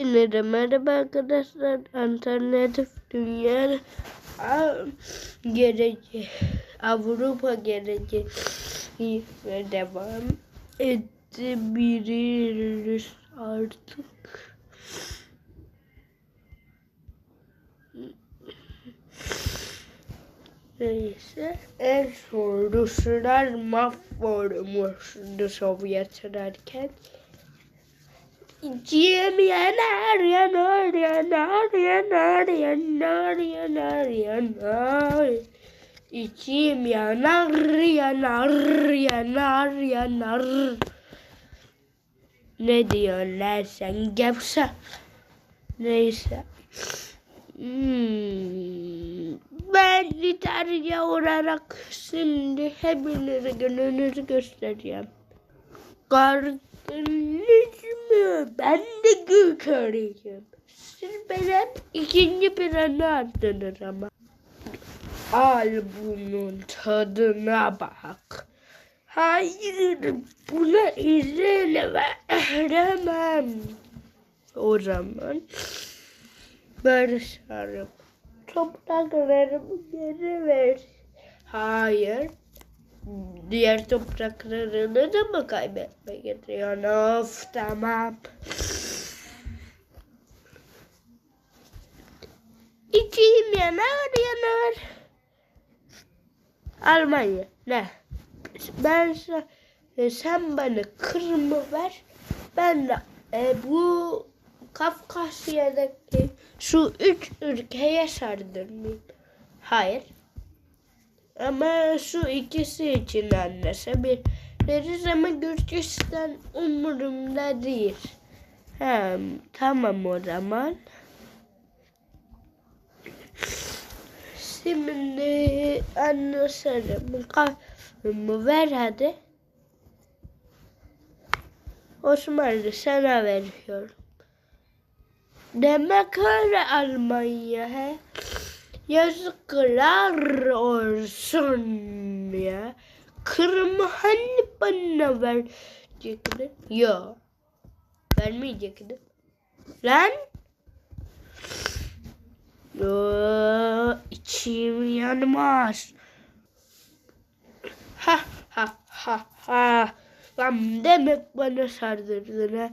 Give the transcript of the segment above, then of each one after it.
Merhaba, merhaba arkadaşlar. Alternatif dünya geleceği, Avrupa geleceği ve devam edebiliriz artık. Neyse. En son Ruslar mahvolmuştu Sovyetlerken. İçim yanar yanar yanar yanar yanar yanar yanar. İçim yanar yanar yanar yanar. Ne diyorlar sen gevşe. Neyse. Hmm. Ben İtalya olarak şimdi hepinize gününüzü göstereceğim. Gördünüz mü? Ben de görüyorum. Siz benim ikinci planı attınız ama. Al bunun tadına bak. Hayır, buna izin veremem. O zaman barışarım. Topraklarımı geri ver. Hayır. Diğer topraklarını da mı kaybetmek istiyorsun? Of tamam. İçim yanar yanar. Almanya ne? Ben e, sen bana Kırım'ı ver. Ben de e, bu Kafkasya'daki şu üç ülkeye sardırmayayım. Hayır. Ama şu ikisi için anlaşabiliriz ama Gürcistan umurumda değil. Ha, tamam o zaman. Şimdi anlaşalım. Kafamı ver hadi. Osmanlı sana veriyorum. Demek öyle Almanya he. Yazıklar olsun ya. Kırmızı hani bana verecektin? Yok. Vermeyecektim. Lan. Yoo, içim yanmaz. Ha ha ha ha. Lan demek bana sardırdın ha.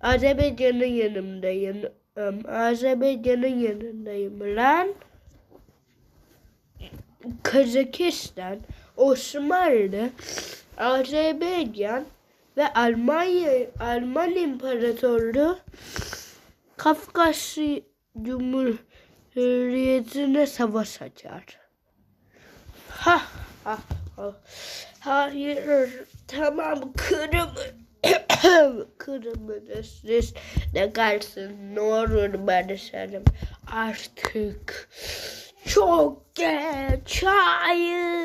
Azerbaycan'ın yanındayım. Um, Azerbaycan'ın yanındayım lan. Kazakistan, Osmanlı, Azerbaycan ve Almanya Alman İmparatorluğu Kafkasya Cumhuriyeti'ne savaş açar. Ha ha ha. Hayır tamam Kırım Kırım'ı siz de kalsın ne olur barışalım artık. Çok geç hayır.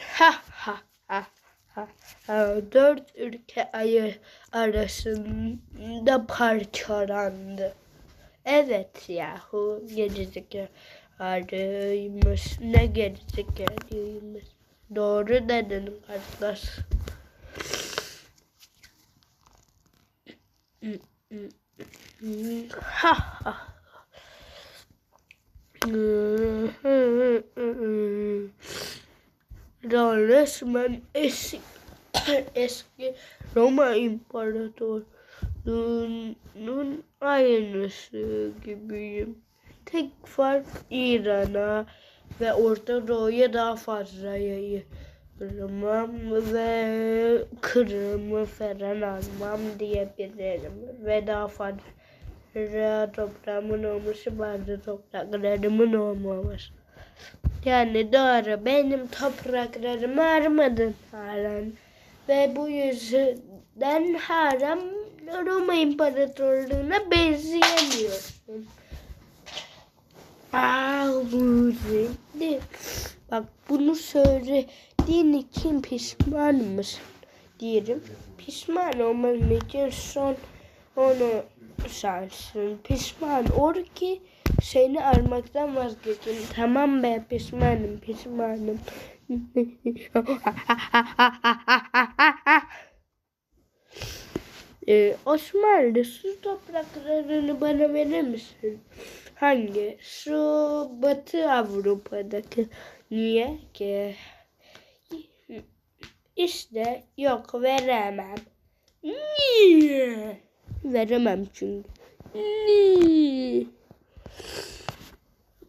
Ha ha ha ha. Dört ülke ayı arasında parçalandı. Evet yahu gerizekalıymış. Ne gerizekalıymış. Doğru dedin kardeş. Ha resmen eski, eski Roma İmparatorluğu'nun aynısı gibiyim. Tek fark İran'a ve Orta Doğu'ya daha fazla yayılmam ve Kırım'ı falan almam diyebilirim. Ve daha fazla toprağımın olması bazı topraklarımın olmaması. Yani doğru benim topraklarımı armadın halen. Ve bu yüzden haram Roma İmparatorluğu'na benzeyemiyorsun. Ağzı. Bak bunu söylediğin için pişman mısın? Diyelim. Pişman olmam için son onu sensin. Pişman ol ki seni almaktan vazgeçin. Tamam be pişmanım pişmanım. Ee, Osmanlı su topraklarını bana verir misin? Hangi? Şu Batı Avrupa'daki. Niye ki? İşte yok veremem. Niye? Veremem çünkü. Niye?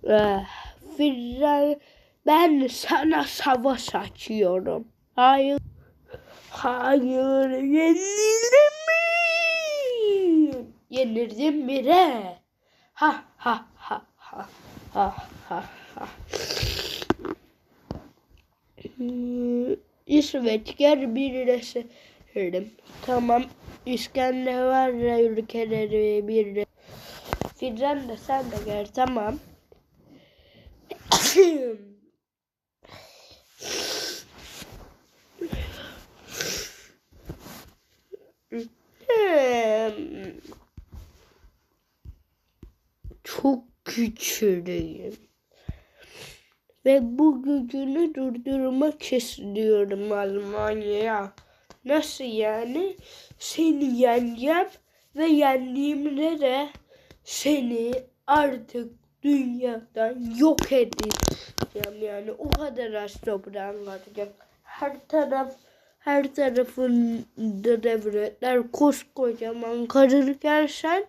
Ah, Fidan, ben sana savaş açıyorum. Hayır. Hayır yenildim? Yenildim bire. Ha ha ha ha ha ha ha. İsveçger birleşelim. Tamam. İskandinavya ülkeleri birleşelim. Fidan da sen de gel. Tamam. Çok küçülüyüm. Ve bu gücünü durdurmak istiyorum Almanya'ya. Nasıl yani? Seni yeneceğim ve yendiğimde de seni artık dünyadan yok edeceğim. Yani o kadar az toprağın kalacak. Her taraf her tarafında devletler koskocaman kalırken sen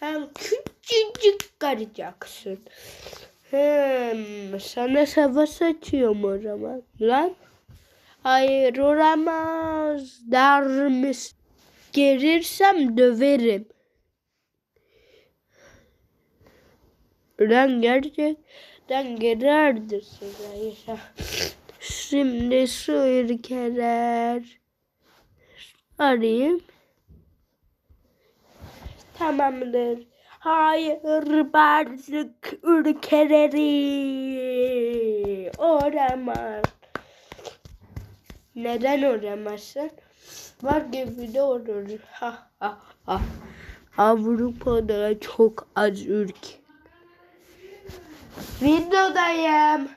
hem küçücük kalacaksın. Hem sana savaş açıyorum o zaman. Lan hayır olamaz der misin? Gelirsem döverim. Lan gerçekten gererdir size. Şimdi şu ülkeler arayayım. Tamamdır. Hayır bazı ülkeleri olamaz. Neden olamazsın? Var gibi de olur. Ha ha ha. Avrupa'da çok az ülke. Videodayım.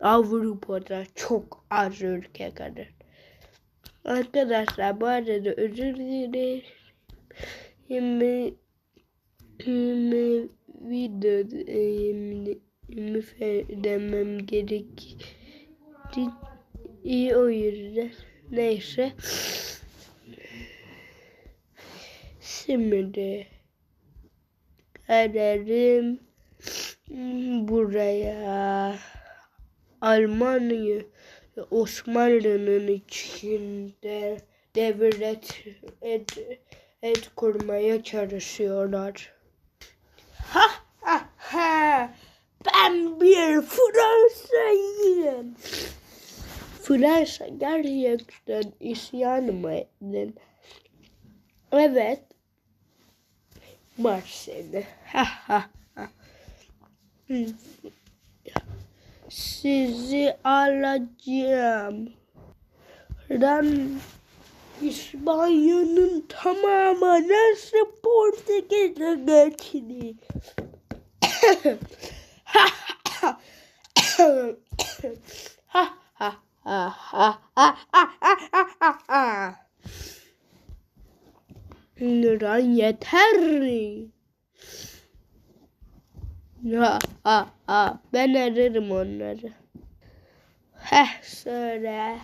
Avrupa'da çok az ülke kadar. Arkadaşlar bu arada özür dilerim. Video şimdi demem gerek. İyi o yüzden. Neyse. Şimdi gelelim buraya. Almanya ve Osmanlı'nın içinde devlet et, et kurmaya çalışıyorlar. Ha ha ha! Ben bir Fransa'yım. Fransa gerçekten isyan mı edin? Evet. Marsel'i. Ha ha ha. Sizi alacağım. Ben İspanya'nın tamamı nasıl Portekiz'e geçti? ha ha ha ha ha ha ha ha ha Nurhan yeter. Ha ha ha ben ararım onları. Heh söyle.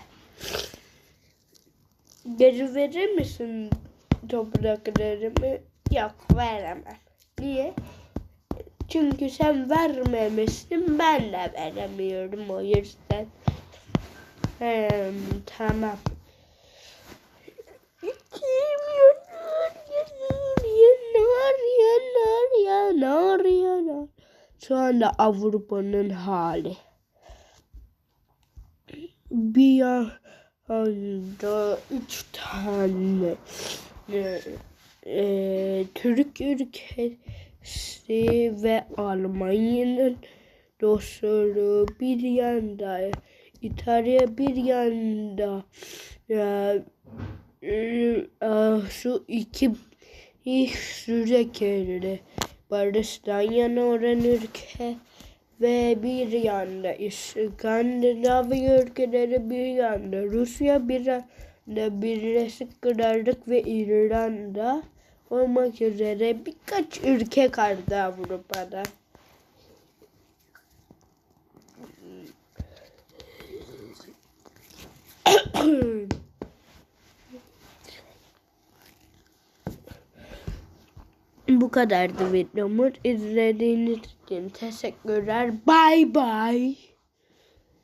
Geri verir misin topraklarımı? Yok veremem. Niye? Çünkü sen vermemişsin ben de veremiyorum o yüzden. Hmm, tamam. İçim yanar yanar yanar yanar yanar. Şu anda Avrupa'nın hali. Bir anda üç tane e, e, Türk ülkesi ve Almanya'nın dostları bir yanda İtalya bir yanda ya, e, şu iki ilk sürekli barıştan yana olan ve bir yanda İskandinavya ülkeleri, bir yanda Rusya, bir yanda Birleşik Krallık ve İrlanda olmak üzere birkaç ülke kaldı Avrupa'da. Bu kadardı videomuz. İzlediğiniz için teşekkürler. Bye bye.